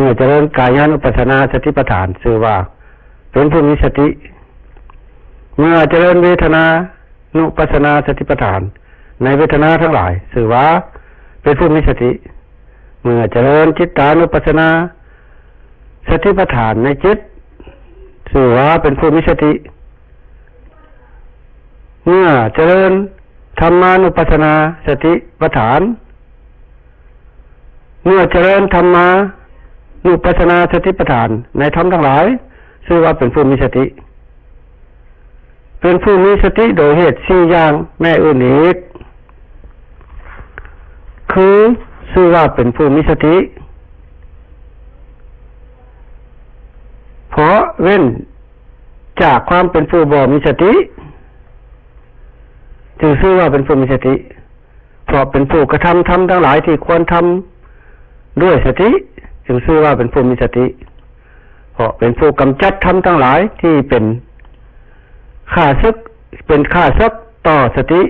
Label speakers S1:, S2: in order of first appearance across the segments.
S1: เมื่อเจริญกายานุปัสสนาสติปัฏฐานชื่อว่า เป็นผู้มีสติ เมื่อเจริญเวทนานุปัสสนาสติปัฏฐาน ในเวทนาทั้งหลายชื่อว่า เป็นผู้มีสติ เมื่อเจริญจิตตานุปัสสนาสติปัฏฐานในจิตชื่อว่าเป็นผู้มีสติ เมื่อเจริญธรรมานุปัสสนาสติปัฏฐาน เมื่อเจริญธรรมา นุปัสสนาสติปัฏฐาน ในธรรมทั้งหลายชื่อว่าเป็นผู้มีสติ เป็นผู้มีสติโดยเหตุสี่อย่างแม่อื่นอีก คือชื่อว่าเป็นผู้มีสติ เพราะเว้นจากความเป็นผู้บ่มีสติจึงชื่อว่าเป็นผู้มีสติ เพราะเป็นผู้กระทำทำทั้งหลายที่ควรทำด้วยสติ จึงชื่อว่าเป็นผู้มีสติเพราะเป็นผู้กำจัดทำทั้งหลายที่เป็นข้าศึกเป็นข้าศึกต่อสติ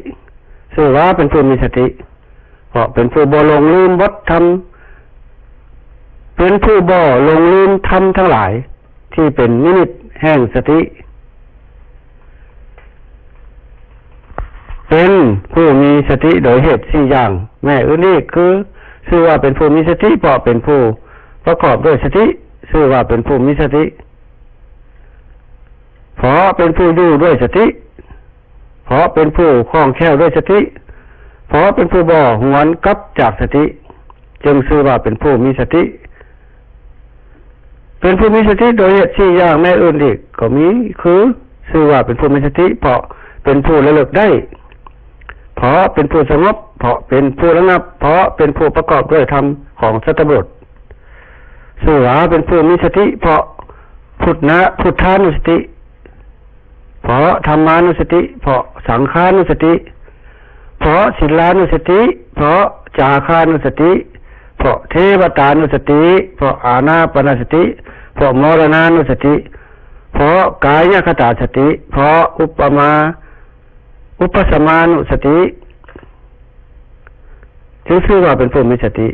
S1: ชื่อว่าเป็นผู้มีสติเพราะเป็นผู้บ่ลงลืมวัดทำเป็นผู้บ่ลงลืมทำทั้งหลาย ที่เป็นนิมิตแห่งสติ เป็นผู้มีสติโดยเหตุสี่อย่าง แม่อื่นนี่คือชื่อว่าเป็นผู้มีสติเพราะเป็นผู้ ประกอบด้วยสติชื่อว่าเป็นผู้มีสติเพราะเป็นผู้อยู่ด้วยสติเพราะเป็นผู้คล่องแคล่วด้วยสติเพราะเป็นผู้บ่อหวนกลับจากสติ จึงชื่อว่าเป็นผู้มีสติ เป็นผู้มีสติโดยเหตุสี่อย่างแม่อื่นอีกก็มีคือชื่อว่าเป็นผู้มีสติ เพราะเป็นผู้ระลึกได้เพราะเป็นผู้สงบเพราะเป็นผู้ระงับ เพราะเป็นผู้ประกอบด้วยธรรมของสัตบุตร สื่อว่าเป็นผู้มีสติเพราะพุทธนะพุทธานุสติ เพราะธรรมานุสติ เพราะสังขานุสติ เพราะศิลานุสติ เพราะจาคานุสติ เพราะเทวตานุสติ เพราะอาณาปณสติ เพราะมรณานุสติ เพราะกายคตาสติ เพราะอุปมา อุปสมานุสติจึงชื่อว่าเป็นผู้มีสติ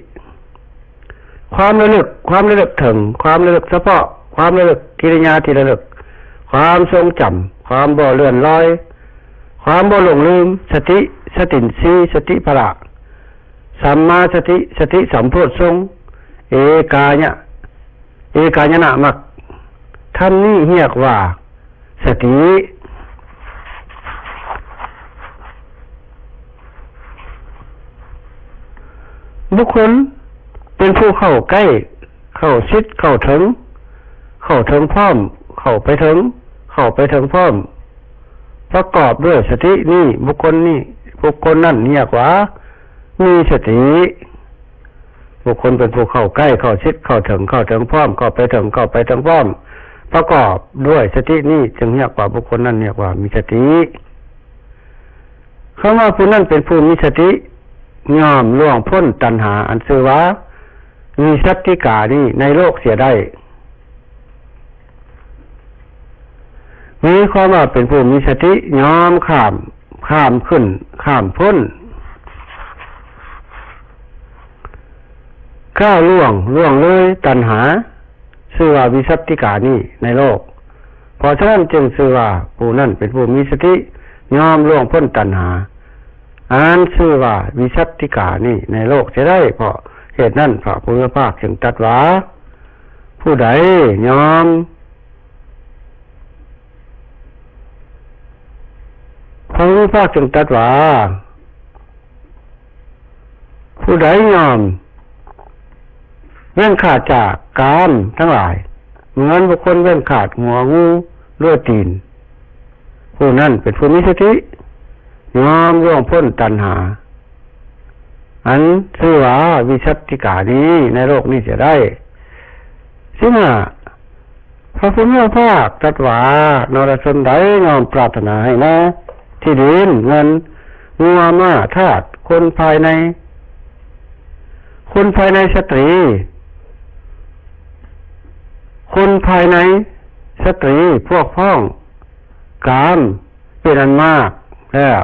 S1: ความระลึก ความระลึกถึง ความระลึกเฉพาะ ความระลึกกิริยาที่ระลึก ความทรงจำความบ่เลื่อนลอย ความบ่หลงลืม สติ สตินสีสติพละสัมมาสติ สติสัมโพธทรงเอกายะเอกายนะมักท่านนี้เรียกว่า สติบุคคล เป็นผู้เข้าใกล้ เข้าชิดเข้าถึง เข้าถึงพร้อม เข้าไปถึง เข้าไปถึงพร้อม ประกอบด้วยสตินี่บุคคลนี่บุคคลนั่นเนี่ยกว่า มีสติบุคคลเป็นผู้เข้าใกล้เข้าชิดเข้าถึงเข้าถึงพร้อมเข้าไปถึงเข้าไปถึงพร้อม ประกอบด้วยสตินี่จึงเรียกว่าบุคคลนั่นเรียกว่ามีสติคำว่าผู้นั้นเป็นผู้มีสติยอมล่วงพ้นตัณหาอันซื่อว่า มีสัตติกานี่ในโลกเสียได้ มีความว่าเป็นผู้มีสติยอมข้าม ข้ามขึ้น ข้ามพ้นก้าวล่วงล่วงเลยตัณหาชื่อว่าวิสัตติกานี่ในโลกพราะฉะนั้นจึงชื่อว่าผู้นั้นเป็นผู้มีสติยอมล่วงพ้นตัณหาอ่านชื่อว่าวิชัตติกานี่ในโลกจะได้เพราะ เหตุนั้นพระพุทธภาคจึงตรัสว่าผู้ใดยอมพระพุทธภาคจึงตรัสว่าผู้ใดยอมเว้นขาดจากกามทั้งหลายเหมือนบุคคลเว้นขาดหัวงูเลือดตีน ผู้นั้นเป็นผู้มีสติยอมร่วงพ้นตัณหา อันชื่อว่าวิชัตติกานี้ในโลกนี้จะได้ซึ่งพระพุทธภาคตรัสว่านรชนใดยอมปรารถนาให้นะ ที่ดินเงินงัวมาทาตคนภายใน คนภายในสตรี คนภายในสตรีพวกพ้อง กามเป็นอันมากแล้ว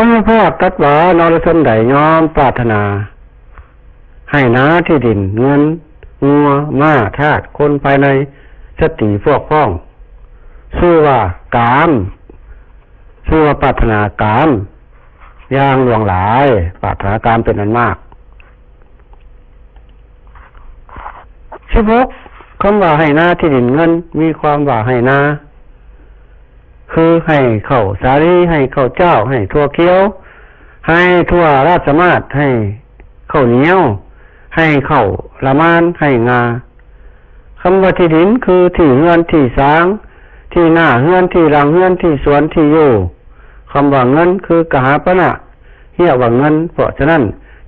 S1: ระพ่อตัดว่านรชนใดยอมปรารถนา ให้นาที่ดินเงินงัวม้าทาสคนภายในสติพวกพ้องชื่อว่ากามชื่อว่าปรารถนากามย่างหลวงหลายปรารถนากามเป็นอันมากสิบหกคำว่าให้นาที่ดินเงิน มีความว่าให้นา คือให้เข้าสาลีให้เข้าเจ้า ให้ทั่วเคี้ยว ให้ทั่วราชมาศให้เข้าเหนียว ให้เข้าละมานให้งาคำว่าที่ดินคือที่เฮือนที่สาง ที่หน้าเฮือนที่หลังเฮือนที่สวนที่อยู่คำว่าเงินคือกหาปณะเรียกว่าเงินเพราะฉะนั้น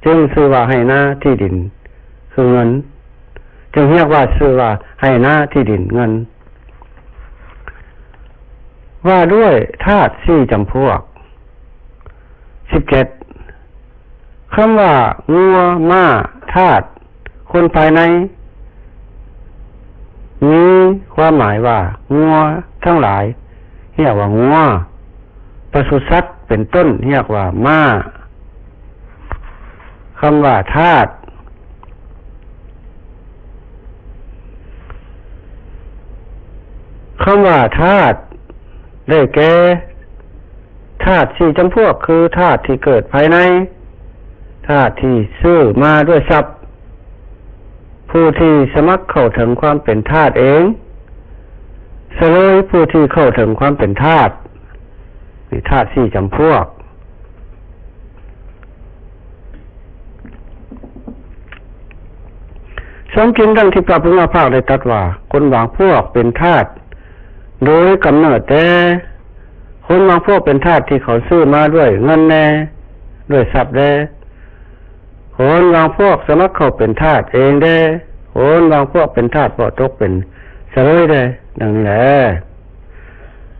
S1: จึงซื้อว่าให้หน้าที่ดิน คือเงิน จึงเรียกว่าซื้อว่าให้หน้าที่ดินเงิน ว่าด้วยธาตุสี่จำพวกสิบเจ็ดคำว่างัวม้าธาตุคนภายใน มีความหมายว่า งัวทั้งหลายเรียกว่างัวปศุสัตว์เป็นต้นเรียกว่าม้าคำว่าธาตุคำว่าธาตุ ได้แก่ธาตุสี่จำพวกคือธาตุที่เกิดภายในธาตุที่ซื้อมาด้วยทรัพย์ ผู้ที่สมัครเข้าถึงความเป็นธาตุเองเสลยผู้ที่เข้าถึงความเป็นธาตุนี่ธาตุสี่จำพวก สมจริงดังที่พระพุทธภาคได้ตรัสว่า คนบางพวกเป็นธาตุ โดยกำเนิดแต่คนบางพวกเป็นทาสที่เขาซื้อมาด้วยเงินแน่ ด้วยทรัพย์แน่คนบางพวกสมัครเขาเป็นทาสเองได้คนบางพวกเป็นทาสเพราะตกเป็นเสลยได้ดังนี้แหละ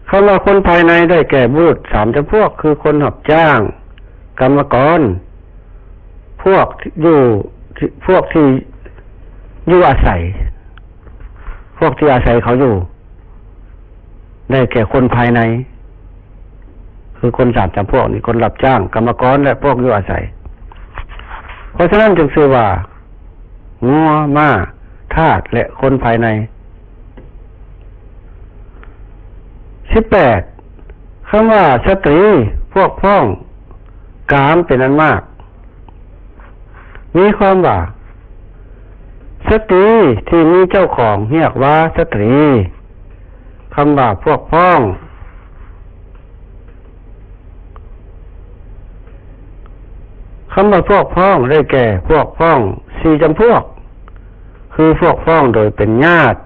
S1: คำว่าคนภายในได้แก่บุตรสามจำพวกคือคนหับจ้าง กรรมกร พวกอยู่พวกที่อยู่อาศัย พวกที่อาศัยเขาอยู่ ได้แก่คนภายใน คือคนสามจำพวกนี่คนรับจ้าง กรรมกรและพวกอยู่อาศัย เพราะฉะนั้นจึงชื่อว่างัวม้าทาสและคนภายในสิบแปดคำว่าสตรีพวกพ้องกามเป็นอันมาก มีความว่า สตรีที่มีเจ้าของเรียกว่าสตรี คำว่าพวกพ้อง คำว่าพวกพ้องได้แก่พวกพ้องสี่จำพวก คือพวกพ้องโดยเป็นญาติ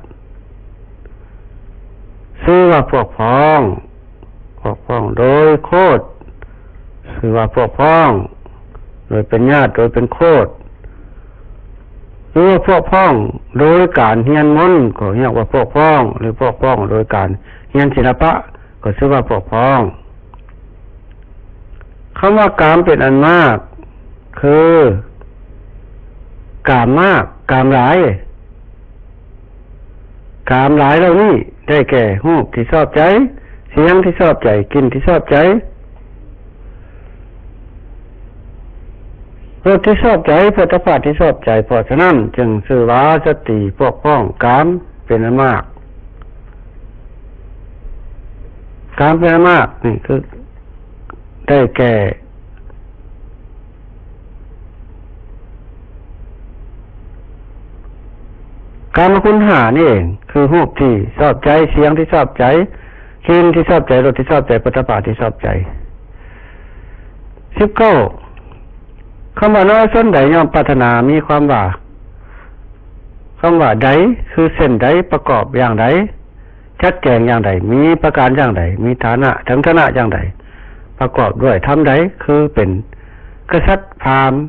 S1: ชื่อว่าพวกพ้อง พวกพ้องโดยโคตรชื่อว่าพวกพ้อง โดยเป็นญาติโดยเป็นโคตร รือว่าพวกพ้องโดยการเฮียนมนก็เรียกว่าพวกพ้อง หรือพวกพ้องโดยการเฮียนศิลปะ ก็ชื่อว่าพวกพ้องคำว่ากามเป็นอันมาก คือกามมาก กามหลาย กามหลายเหล่านี้ได้แก่หูที่ชอบใจ เสียงที่ชอบใจ กินที่ชอบใจ รสที่ชอบใจพุทธภาพที่ชอบใจเพราะฉะนั้นจึงสื่อว่าสติพวกพ้องกามเป็นอันมาก กามเป็นอันมากนี่คือได้แก่การมาคุณหานี่เองคือหูปที่ชอบใจเสียงที่ชอบใจกินที่ชอบใจรสที่ชอบใจปัตภาที่ชอบใจสิบเก้า คำว่าน้อยส้นใดย่อมปรารถนามีความว่าคำว่าใดคือเส้นใดประกอบอย่างใดชัดแจงอย่างใดมีประการอย่างใดมีฐานะถึงฐานะอย่างใดประกอบด้วยทำใดคือเป็นกษัตริย์พราหมณ์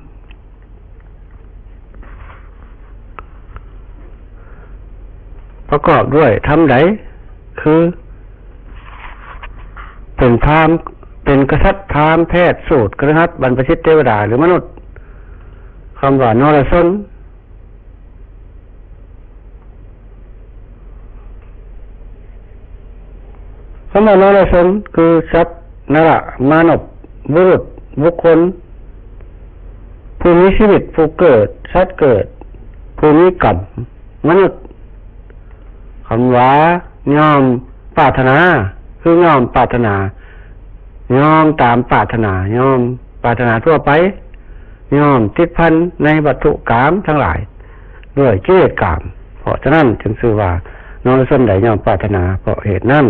S1: ประกอบด้วยทำใดคือ เป็นพราหมณ์เป็นกษัตริย์พราหมณ์แพทย์สูตรกระหัตบรรพชิตเทวดาหรือมนุษย์ คำว่านรสนคำว่านรสนคือสัตว์นรมานพบุรุษบุคคลผู้มีชีวิตผู้เกิด สัตว์เกิด ผู้มีกรรมมนุษย์คำว่ายอมปรารถนา คือยอมปรารถนายอมตามปรารถนายอมปรารถนาทั่วไป ยอมติดพันในวัตถุกรรมทั้งหลายด้วยกิเลสกรรมเพราะฉะนั้นจึงชื่อว่านรชนใดยอมปรารถนาเพราะเหตุนั้น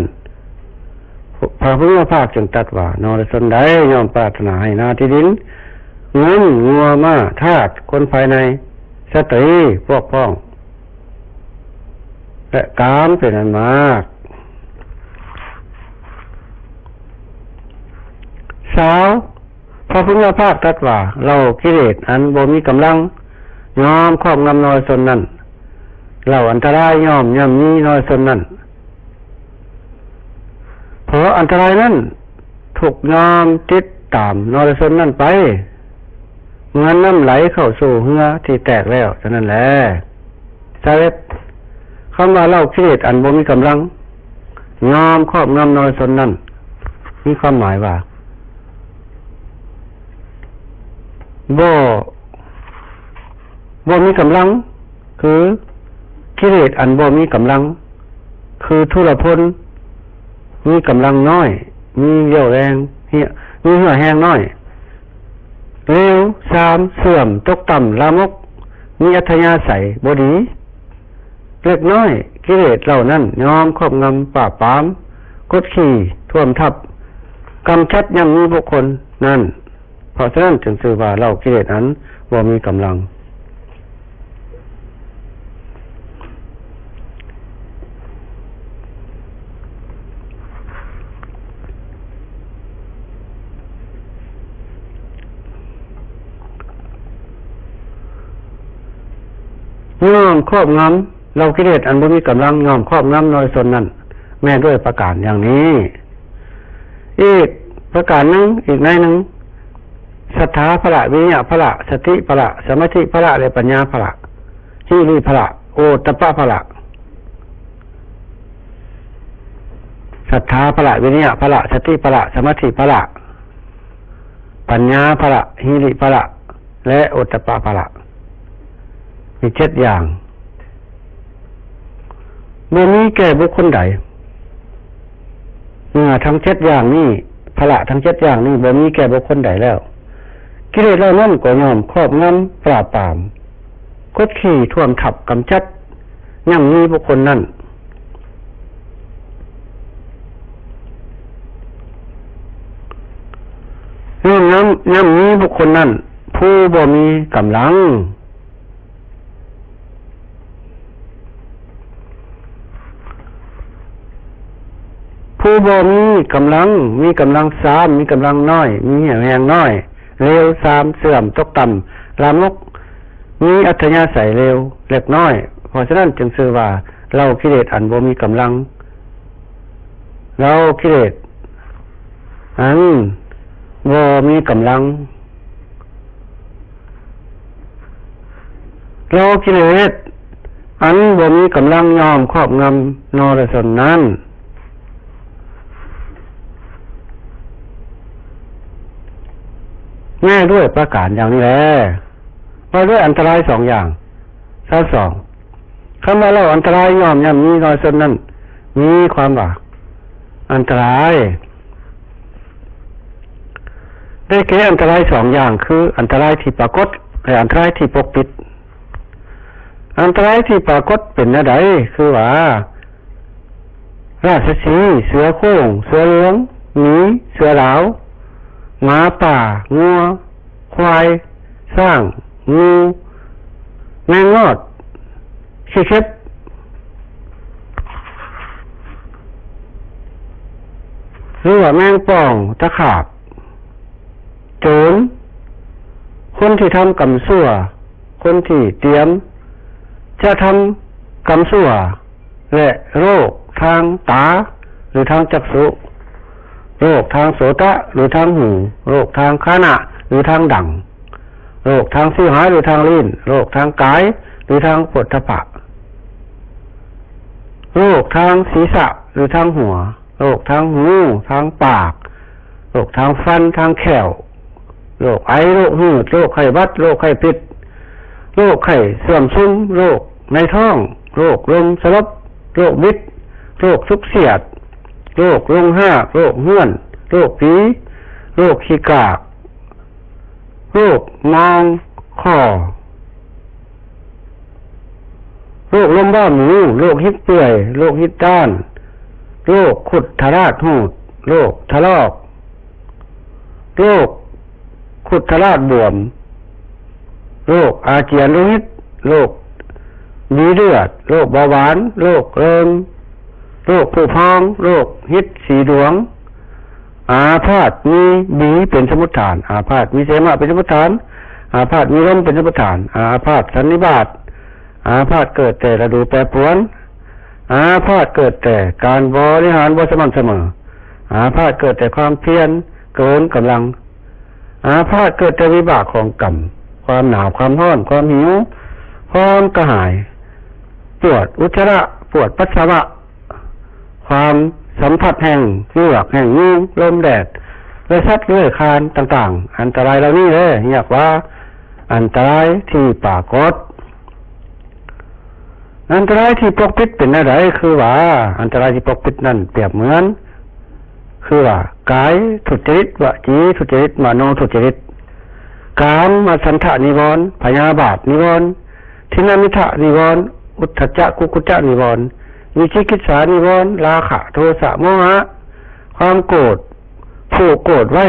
S1: พระพุทธภาคจึงตรัสว่านรชนใดยอมปรารถนาให้นาที่ดินเงินงัวมาทาสคนภายในสตรีพวกพ้อง และกามเป็นอันมาก สาว พระพุทธภาคตรัสว่า เรากิเลสอันบ่มีกำลังยอมครอบงำน้อยสนนั้นเราอันตรายยอมย่อมมีน้อยสนนั้นเพราะอันตรายนั้นถูกยอมติดตามน้อยสนนั้นไปเหมือนน้ำไหลเข้าสู่เหือที่แตกแล้วฉะนั้นแหละสาเร็จคำว่าเล่ากิเลสอันบ่มีกำลังยอมครอบงำน้อยสนนั้นมีความหมายว่า บ่บ่มีกำลัง คือกิเลสอันบ่มีกำลัง คือทุรพลมีกำลังน้อย มีเยี่ยวแรงเหี่ยมีเหื่อแห้งน้อยเร็วสามเสื่อมตกต่ำลามก มีอัธยาศัยบดีเล็กน้อย กิเลสเหล่านั้นยอมครอบงำป่าปามกดขี่ท่วมทับกำชัดยังมีบุคคลนั่น ราะฉะนั้นจึงสื่อว่าเรากิเลสนั้นว่ามีกำลังยอมครอบงำเรากิเลสอันบ่มีกำลังยอมครอบงำน้อยสนนั้น แม่ด้วยประกาศอย่างนี้ อีกประกาศหนึ่งอีกในหนึ่ง ศรัทธาพระวิญญาพระสติพระสมาธิพระและปัญญาพระฮิริพระโอตปะพระศรัทธาพระวิญญาพระสติพระสมาธิพระปัญญาพระฮิริพระและโอตปะพระมีเจ็ดอย่างเมื่อนี้แก่บุคคลใดเมื่อทั้งเจ็ดอย่างนี้พระทั้งเจ็ดอย่างนี้บ่มีแก่บุคคลใดแล้ว กิเลสเหล่านั้นก็ยอมครอบงำปราบปรามกดขี่ท่วมทับกำจัดย่ำมีบุคคลนั้นย่ำน้ำย่ำมีบุคคลนั้นผู้บ่มีกำลังผู้บ่มีกำลัง มีกำลังสามมีกำลังน้อย มีแหงน้อย เร็วสามเสื่อมตกต่ำลามกมีอัธยาศัยเร็วเล็กน้อย เพราะฉะนั้นจึงซื้อว่า เรากิเลสอันบ่มีกำลัง เรากิเลสอันบ่มีกำลัง เรากิเลสอันบ่มีกำลังยอมครอบงำนรสนนั้น แง่ด้วยประกาศอย่างนี้แหละว่าด้วยอันตรายสองอย่างข้อสองคำว่าเราอันตรายยอมย่ำมีนรสนนั้นมีความว่าอันตราย ได้แก่อันตรายสองอย่างคือ อันตรายที่ปรากฏและอันตรายที่ปกปิด อันตรายที่ปรากฏเป็นอะไรคือว่าราชสีเสือโค้งเสือเหลืองหมีเสือเหลา หมาป่า งัว ควาย สร้าง งูแมงงอดขี้เข็บหรือว่าแมงป่องตะขาบ โจรคนที่ทำกรรมสั่วคนที่เตรียม จะทำกรรมสั่วและโรคทางตา หรือทางจักษุ โรคทางโสตะหรือทางหู โรคทางขานะหรือทางดัง โรคทางสีหายหรือทางลิ้น โรคทางกาย หรือทางปวดทพะโรคทางศีรษะหรือทางหัว โรคทางหู ทางปาก โรคทางฟัน ทางแขวโรคไอ โรคหืด โรคไข้หวัด โรคไข้พิษ โรคไข้เสื่อมซึม โรคในท้อง โรคลมสลบ โรคบิด โรคทุกเสียด โรคลงห้าโรคเหื่อนโรคผีโรคขี้กาก โรคมองคอโรคลมบ้าหมูโรคฮิตเปื่อยโรคฮิตด้าน โรคขุดทาราดหูดโรคทะลอก โรคขุดทาราดบวม โรคอาเจียนโลหิตโรคมีเลือด โรคเบาหวาน โรคเริม โรคผู้พองโรคฮิตสีดวง อาพาธมีบีเป็นสมุทฐาน อาพาธมีเสมหะเป็นสมุทฐาน อาพาธมีลมเป็นสมุทฐาน อาพาธสันนิบาตอาพาธเกิดแต่ระดูแปรปรวน อาพาธเกิดแต่การบริหารบ่สม่ำเสมอ อาพาธเกิดแต่ความเพียรเกินกำลัง อาพาธเกิดแต่วิบากของกรรมความหนาวความร้อน ความหิวความกระหาย ปวดอุจจาระปวดปัสสาวะ ความสัมผัสแห่งเหงือกแห่งยุงลมแดดเลือดซัดเลือดคานต่างๆ อันตรายเหล่านี้เลยเรียกว่าอันตรายที่ปรากฏอันตรายที่ปกปิดเป็นอะไรคือว่า อันตรายที่ปกปิดนั่นเปรียบเหมือน คือว่ากายทุจริตวจีทุจริตมโนทุจริตกามมาสันทะนิวรณ์พยาบาทนิวรณ์ทินามิทะนิวรณ์อุทธจจะกุกุจจะนิวรณ์ วิชิกิจสานิวรณ์ราคะโทสะโมหะความโกรธผูกโกรธไว้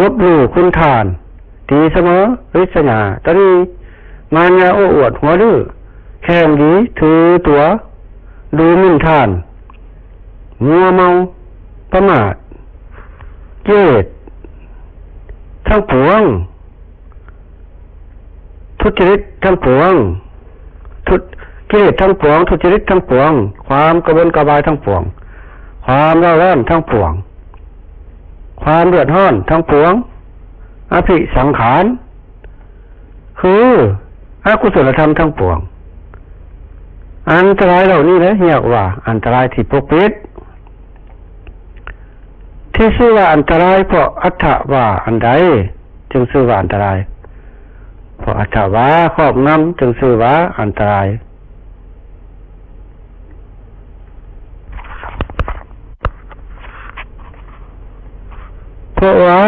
S1: ลบหลู่คุณทาน ตีเสมอริษยาตรีมารยาโอ้อวดหัวดื้อแข่งดีถือตัว ดูมิ่นทานมัวเมาประมาทเกตทั้งปวงทุจริตทั้งปวง กิเลสทั้งปวง ทุจริตทั้งปวง ความกระวนกระวายทั้งปวง ความร้อนร้อนทั้งปวง ความเดือดร้อนทั้งปวง อภิสังขาร คืออกุศลธรรมทั้งปวง อันตรายเหล่านี้นะเรียกว่า อันตรายที่ปกปิดที่ชื่อว่าอันตรายเพราะอัตถะว่าอันใดจึงชื่อว่าอันตรายเพราะอัตถะว่าครอบงำจึงชื่อว่าอันตราย ราะว่า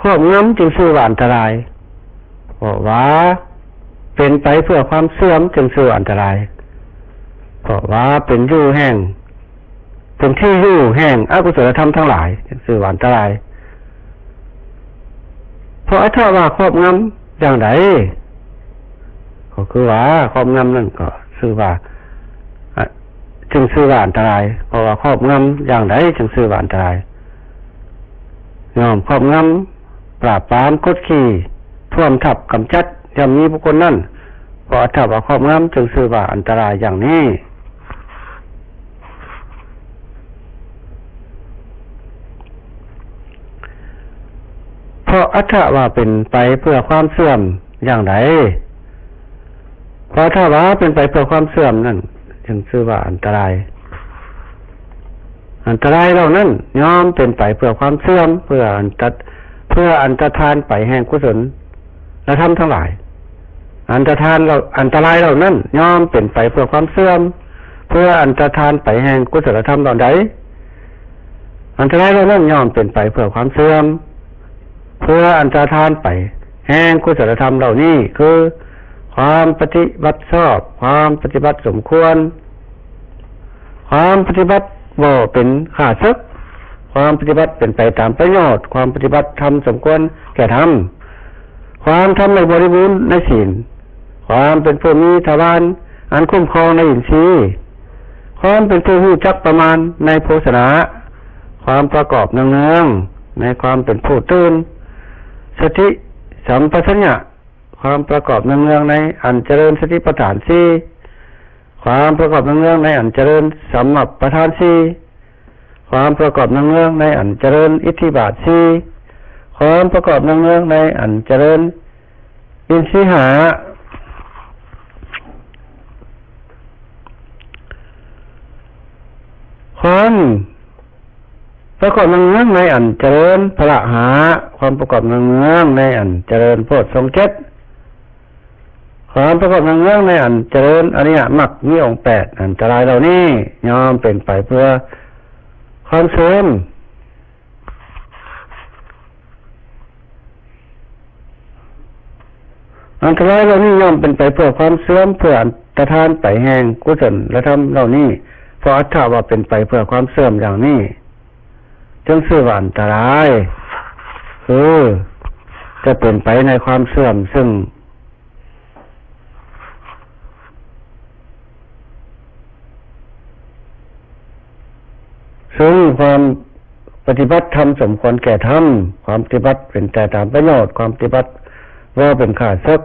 S1: ครอบงำจึงชื่อว่าอันตรายเพราะว่า เป็นไปเพื่อความเสื่อมจึงชื่ออันตราย เพราะว่าเป็นยู่แห่งเป็นที่ยู่แห่งอกุศลธรรมทั้งหลายจึงชื่อว่าอันตราย เพราะถ้าว่าครอบงำอย่างไรก็คือว่าครอบงำนั่นก็ชื่อว่าจึงชื่อว่าอันตราย เพราะว่าครอบงำอย่างไรจึงชื่อว่าอันตราย ยอมครอบงำปราบปรามกดขี่ท่วมทับกำจัดย่อมมีบุคคลนั่นเพราะถ้าว่าครอบงำจึงชื่อว่าอันตรายอย่างนี้เพราะอัตถะว่าเป็นไปเพื่อความเสื่อมอย่างไรเพราะถ้าว่าเป็นไปเพื่อความเสื่อมนั่นจึงชื่อว่าอันตราย อันตรายเหล่านั้นย่อมเป็นไปเพื่อความเสื่อมเพื่ออันตรเพื่ออันตรธานไปแห่งกุศลและธรรมทั้งหลาย อันตรธานเราอันตรายเหล่านั้นย่อมเป็นไปเพื่อความเสื่อม เพื่ออันตรธานไปแห่งกุศลธรรมเหล่าใดอันตรายเหล่านั้นย่อมเป็นไปเพื่อความเสื่อม เพื่ออันตรธานไป แห่งกุศลธรรมเหล่านี้คือ ความปฏิบัติชอบ ความปฏิบัติสมควร ความปฏิบัติ บ่เป็นข้าศึกความปฏิบัติเป็นไปตามประโยชน์ ความปฏิบัติทำสมควรแก่ทำความทำในบริบูรณ์ในศีลความเป็นผู้มีทวารอันคุ้มครองในอินทรีย์ความเป็นผู้หู้จักประมาณในโภชนะความประกอบเนืองๆในความเป็นผู้ตื่นสติสัมปชัญญะความประกอบเนืองๆในอันเจริญสติปัฏฐานสี่ ความประกอบเนืองในอันเจริญสัมมัปประธานสี่ความประกอบเนืองในอันเจริญอิทธิบาทสี่ความประกอบเนืองในอันเจริญอินทรีหาความประกอบนเงื้องในอันเจริญพระหา ความประกอบนเงื้องในอันเจริญโพธิทรงเจ็ด ความประกอบนางเงื้องในอันเจริญอริยมรรคมีองค์แปดอันตรายเหล่านี้ยอมเป็นไปเพื่อความเสื่อมอันตรายเหล่านี้ย่อมเป็นไปเพื่อความเสื่อมเพื่ออันตรธานไปแห่งกุศลและธรรมเหล่านี้เพราะอัตถาว่าเป็นไปเพื่อความเสื่อมอย่างนี้จึงชื่อว่าอันตรายคือจะเป็นไปในความเสื่อมซึ่ง ซึ่งความปฏิบัติธรรมสมควรแก่ธรรมความปฏิบัติเป็นแต่ตามประโยชน์ความปฏิบัติว่าเป็นขาดซึก